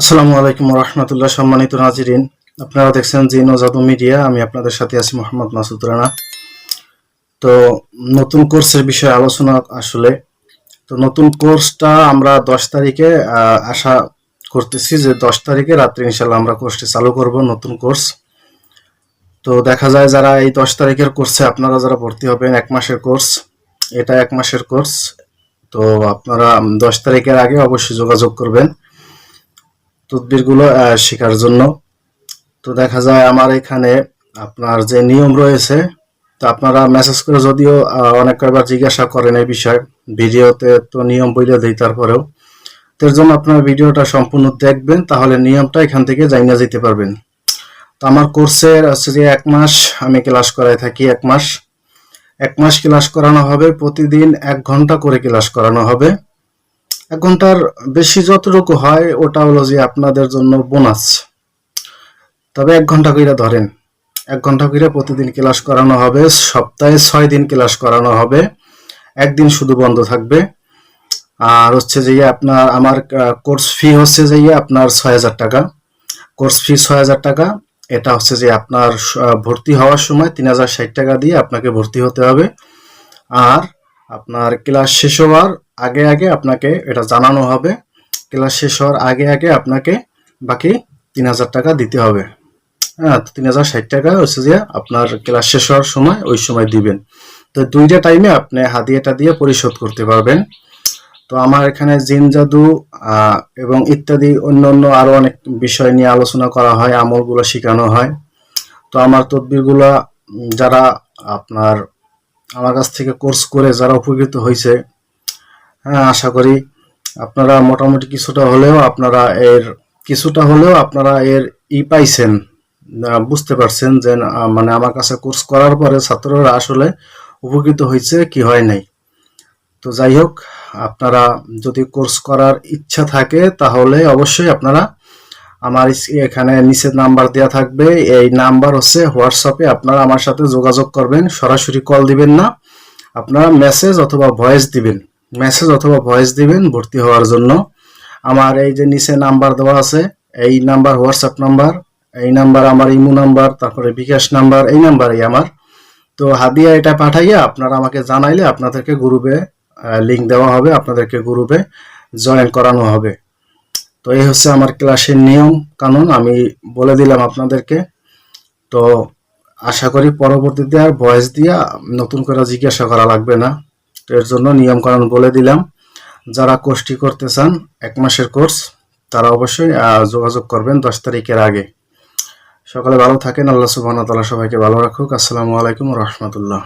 আসসালামু আলাইকুম রহমতুল্লাহ সম্মানিত নাজিরিন। আপনারা দেখছেন জি নজাদু মিডিয়া, আমি আপনাদের সাথে আছি মোহাম্মদ মাসুদ রানা। তো নতুন কোর্সের বিষয়ে আলোচনা আসলে। তো নতুন কোর্সটা আমরা দশ তারিখে আশা করতেছি যে দশ তারিখে রাত্রে ইনশাল্লাহ আমরা কোর্সটি চালু করব, নতুন কোর্স। তো দেখা যায় যারা এই দশ তারিখের কোর্সে আপনারা যারা ভর্তি হবেন, এক মাসের কোর্স, এটা এক মাসের কোর্স। তো আপনারা দশ তারিখের আগে অবশ্যই যোগাযোগ করবেন। তদবিরগুলো শেখার জন্য। তো দেখা যায় আমার এখানে আপনার যে নিয়ম রয়েছে, তো আপনারা মেসেজ করে যদিও অনেক কয়েকবার জিজ্ঞাসা করেন এই বিষয়। ভিডিওতে তো নিয়ম বইলে দিই তারপরেও। এর জন্য আপনার ভিডিওটা সম্পূর্ণ দেখবেন, তাহলে নিয়মটা এখান থেকে জানিয়ে যেতে পারবেন। তো আমার কোর্সের হচ্ছে যে এক মাস আমি ক্লাস করাই থাকি, এক মাস। এক মাস ক্লাস করানো হবে, প্রতিদিন এক ঘণ্টা করে ক্লাস করানো হবে। এক ঘণ্টার বেশি যতটুকু হয়, ওটা হলো যে আপনাদের জন্য বোনাস তবে এক ঘণ্টা কইরা ধরেন, এক ঘণ্টা করে প্রতিদিন ক্লাস করানো হবে, সপ্তাহে ছয় দিন ক্লাস করানো হবে। একদিন শুধু বন্ধ থাকবে। আর হচ্ছে যে আপনার, আমার কোর্স ফি হচ্ছে যে আপনার ছয় হাজার টাকা। কোর্স ফি ছয় হাজার টাকা। এটা হচ্ছে যে আপনার ভর্তি হওয়ার সময় তিন হাজার ষাট টাকা দিয়ে আপনাকে ভর্তি হতে হবে। আর আপনার ক্লাস শেষ হওয়ার আগে আগে আপনাকে এটা জানানো হবে। ক্লাস শেষ হওয়ার আগে আগে আপনাকে বাকি তিন হাজার টাকা দিতে হবে। হ্যাঁ তিন হাজার ষাট টাকা হচ্ছে যে আপনার ক্লাস শেষ হওয়ার সময় ওই সময় দিবেন। তো দুইটা টাইমে আপনি হাদিয়াটা দিয়ে পরিশোধ করতে পারবেন। তো আমার এখানে জিন জাদু এবং ইত্যাদি অন্য অন্য আরও অনেক বিষয় নিয়ে আলোচনা করা হয়, আমলগুলো শেখানো হয়। তো আমার তদবিরগুলা যারা আপনার, আমার কাছ থেকে কোর্স করে যারা উপকৃত হয়েছে হ্যাঁ আশা করি আপনারা মোটামুটি কিছুটা হলেও আপনারা এর কিছুটা হলেও আপনারা এর ই পাইছেন বুঝতে পারছেন যে মানে আমার কাছে কোর্স করার পরে ছাত্ররা আসলে উপকৃত হয়েছে কি হয় নাই। তো যাই হোক, আপনারা যদি কোর্স করার ইচ্ছা থাকে তাহলে অবশ্যই আপনারা আমার এখানে নিচে নাম্বার দেওয়া থাকবে। এই নাম্বার হচ্ছে হোয়াটসঅ্যাপে আপনারা আমার সাথে যোগাযোগ করবেন, সরাসরি কল দিবেন না। আপনারা মেসেজ অথবা ভয়েস দিবেন। মেসেজ অথবা ভয়েস দিবেন, ভর্তি হওয়ার জন্য। আমার এই যে নিচে নাম্বার দেওয়া আছে, এই নাম্বার হোয়াটসঅ্যাপ নাম্বার এই নাম্বার আমার ইমো নাম্বার তারপরে বিকাশ নাম্বার এই নাম্বারই আমার। তো হাদিয়া এটা পাঠাইয়া আপনারা আমাকে জানাইলে আপনাদেরকে গ্রুপে লিংক দেওয়া হবে, আপনাদেরকে গ্রুপে জয়েন করানো হবে। তো এই হচ্ছে আমার ক্লাসের নিয়ম, কানুন, আমি বলে দিলাম আপনাদেরকে। তো আশা করি পরবর্তীতে আর ভয়েস দিয়া নতুন করে জিজ্ঞাসা করা লাগবে না। এর জন্য নিয়ম কানুন বলে দিলাম। যারা কোর্সটি করতে চান, এক মাসের কোর্স, তারা অবশ্যই যোগাযোগ করবেন দশ তারিখের আগে। সকালে ভালো থাকেন, আল্লাহ সুবাহ তালা সবাইকে ভালো রাখুক। আসসালামু আলাইকুম রহমতুল্লাহ।